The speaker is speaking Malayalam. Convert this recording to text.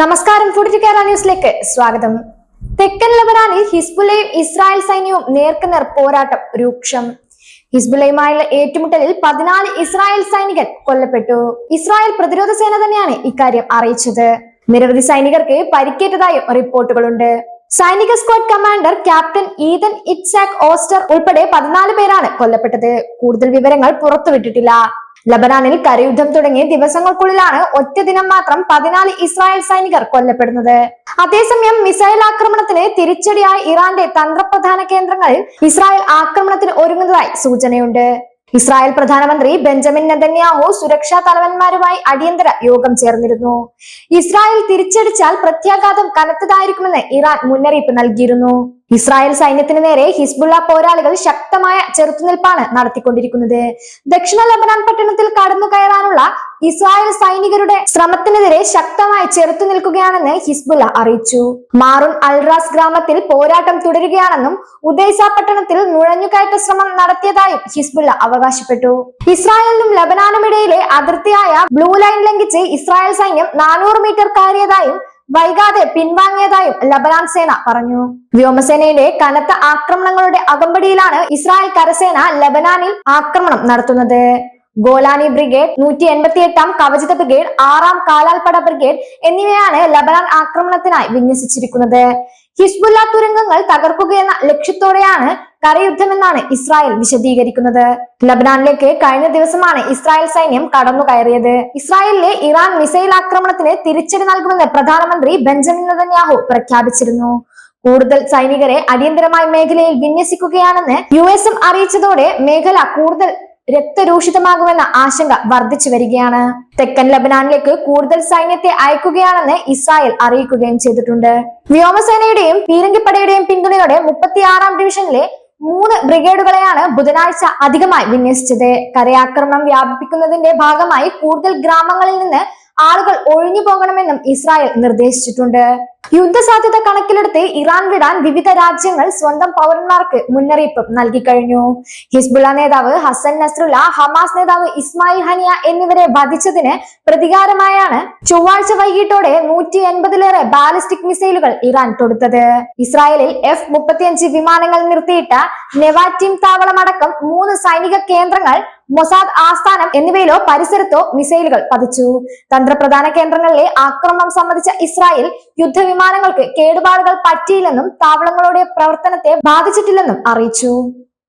നമസ്കാരം ഫുഡ് കേരള ന്യൂസിലേക്ക് സ്വാഗതം. തെക്കൻ ലബനാനിൽ ഹിസ്ബുലയും ഇസ്രായേൽ സൈന്യവും നേർക്കുനേർ പോരാട്ടം രൂക്ഷം. ഹിസ്ബുലയുമായുള്ള ഏറ്റുമുട്ടലിൽ പതിനാല് ഇസ്രായേൽ സൈനികൻ കൊല്ലപ്പെട്ടു. ഇസ്രായേൽ പ്രതിരോധ സേന തന്നെയാണ് ഇക്കാര്യം അറിയിച്ചത്. നിരവധി സൈനികർക്ക് പരിക്കേറ്റതായും റിപ്പോർട്ടുകളുണ്ട്. സൈനിക squad commander captain Ethan Itzhak Oster ഉൾപ്പെടെ പതിനാല് പേരാണ് കൊല്ലപ്പെട്ടത്. കൂടുതൽ വിവരങ്ങൾ പുറത്തുവിട്ടിട്ടില്ല. ലബനാനിൽ കരയുദ്ധം തുടങ്ങിയ ദിവസങ്ങൾക്കുള്ളിലാണ് ഒറ്റ ദിനം മാത്രം പതിനാല് ഇസ്രായേൽ സൈനികർ കൊല്ലപ്പെടുന്നത്. അതേസമയം മിസൈൽ ആക്രമണത്തിന് തിരിച്ചടിയായി ഇറാന്റെ തന്ത്രപ്രധാന കേന്ദ്രങ്ങളിൽ ഇസ്രായേൽ ആക്രമണത്തിന് ഒരുങ്ങുന്നതായി സൂചനയുണ്ട്. ഇസ്രായേൽ പ്രധാനമന്ത്രി ബെഞ്ചമിൻ നെതന്യാഹു സുരക്ഷാ തലവന്മാരുമായി അടിയന്തര യോഗം ചേർന്നിരുന്നു. ഇസ്രായേൽ തിരിച്ചടിച്ചാൽ പ്രത്യാഘാതം കനത്തതായിരിക്കുമെന്ന് ഇറാൻ മുന്നറിയിപ്പ് നൽകിയിരുന്നു. ഇസ്രായേൽ സൈന്യത്തിന് നേരെ ഹിസ്ബുള്ള പോരാളികൾ ശക്തമായ ചെറുത്തുനിൽപ്പാണ് നടത്തിക്കൊണ്ടിരിക്കുന്നത്. ദക്ഷിണ ലബനാൻ പട്ടണത്തിൽ കടന്നു കയറാനുള്ള ഇസ്രായേൽ സൈനികരുടെ ശ്രമത്തിനെതിരെ ശക്തമായി ചെറുത്തു നിൽക്കുകയാണെന്ന് ഹിസ്ബുള്ള അറിയിച്ചു. മാറുൻ അൽറാസ് ഗ്രാമത്തിൽ പോരാട്ടം തുടരുകയാണെന്നും ഉദൈസ പട്ടണത്തിൽ നുഴഞ്ഞുകയറ്റ ശ്രമം നടത്തിയതായും ഹിസ്ബുള്ള അവകാശപ്പെട്ടു. ഇസ്രായേലിനും ലബനാനും ഇടയിലെ അതിർത്തിയായ ബ്ലൂ ലൈൻ ലംഘിച്ച് ഇസ്രായേൽ സൈന്യം നാനൂറ് മീറ്റർ കയറിയതായും വൈകാതെ പിൻവാങ്ങിയതായും ലബനാൻ സേന പറഞ്ഞു. വ്യോമസേനയുടെ കനത്ത ആക്രമണങ്ങളുടെ അകമ്പടിയിലാണ് ഇസ്രായേൽ കരസേന ലബനാനിൽ ആക്രമണം നടത്തുന്നത്. ഗോലാനി ബ്രിഗേഡ് നൂറ്റി എൺപത്തി എട്ടാം കവചിത ബ്രിഗേഡ് ആറാം കാലാൽപ്പട ബ്രിഗേഡ് എന്നിവയാണ് ലബനാൻ ആക്രമണത്തിനായി വിന്യസിച്ചിരിക്കുന്നത്. ഹിസ്ബുല്ല തുരങ്കങ്ങൾ തകർക്കുകയെന്ന ലക്ഷ്യത്തോടെയാണ് കരയുദ്ധമെന്നാണ് ഇസ്രായേൽ വിശദീകരിക്കുന്നത്. ലബനാനിലേക്ക് കഴിഞ്ഞ ദിവസമാണ് ഇസ്രായേൽ സൈന്യം കടന്നു കയറിയത് ഇസ്രായേലിലെ ഇറാൻ മിസൈൽ ആക്രമണത്തിന് തിരിച്ചടി നൽകുമെന്ന് പ്രധാനമന്ത്രി ബെഞ്ചമിൻ നെതന്യാഹു പ്രഖ്യാപിച്ചിരുന്നു. കൂടുതൽ സൈനികരെ അടിയന്തരമായി മേഖലയിൽ വിന്യസിക്കുകയാണെന്ന് യു അറിയിച്ചതോടെ മേഖല കൂടുതൽ രക്തരൂഷിതമാകുമെന്ന ആശങ്ക വർദ്ധിച്ചു വരികയാണ്. തെക്കൻ ലബനാനിലേക്ക് കൂടുതൽ സൈന്യത്തെ അയക്കുകയാണെന്ന് ഇസ്രായേൽ അറിയിക്കുകയും ചെയ്തിട്ടുണ്ട്. വ്യോമസേനയുടെയും പീരങ്കിപ്പടയുടെയും പിന്തുണയോടെ മുപ്പത്തിയാറാം ഡിവിഷനിലെ മൂന്ന് ബ്രിഗേഡുകളെയാണ് ബുധനാഴ്ച അധികമായി വിന്യസിച്ചത്. കരയാക്രമണം വ്യാപിപ്പിക്കുന്നതിന്റെ ഭാഗമായി കൂടുതൽ ഗ്രാമങ്ങളിൽ നിന്ന് ആളുകൾ ഒഴിഞ്ഞു പോകണമെന്നും ഇസ്രായേൽ നിർദ്ദേശിച്ചിട്ടുണ്ട്. യുദ്ധസാധ്യത കണക്കിലെടുത്ത് ഇറാൻ വിടാൻ വിവിധ രാജ്യങ്ങൾ സ്വന്തം പൗരന്മാർക്ക് മുന്നറിയിപ്പ് നൽകി കഴിഞ്ഞു ഹിസ്ബുള്ള നേതാവ് ഹസൻ നസ്രുല്ല ഹമാസ് നേതാവ് ഇസ്മായിൽ ഹനിയ എന്നിവരെ വധിച്ചതിന് പ്രതികാരമായാണ് ചൊവ്വാഴ്ച വൈകിട്ടോടെ നൂറ്റി എൺപതിലേറെ ബാലിസ്റ്റിക് മിസൈലുകൾ ഇറാൻ തൊടുത്തത്. ഇസ്രായേലിൽ എഫ് മുപ്പത്തിയഞ്ച് വിമാനങ്ങൾ നിർത്തിയിട്ട നെവാറ്റിം താവളമടക്കം മൂന്ന് സൈനിക കേന്ദ്രങ്ങൾ മൊസാദ് ആസ്ഥാനം എന്നിവയിലോ പരിസരത്തോ മിസൈലുകൾ പതിച്ചു. തന്ത്രപ്രധാന കേന്ദ്രങ്ങളിലെ ആക്രമണം സംബന്ധിച്ച ഇസ്രായേൽ യുദ്ധവിമാനങ്ങൾക്ക് കേടുപാടുകൾ പറ്റിയില്ലെന്നും താവളങ്ങളുടെ പ്രവർത്തനത്തെ ബാധിച്ചിട്ടില്ലെന്നും അറിയിച്ചു.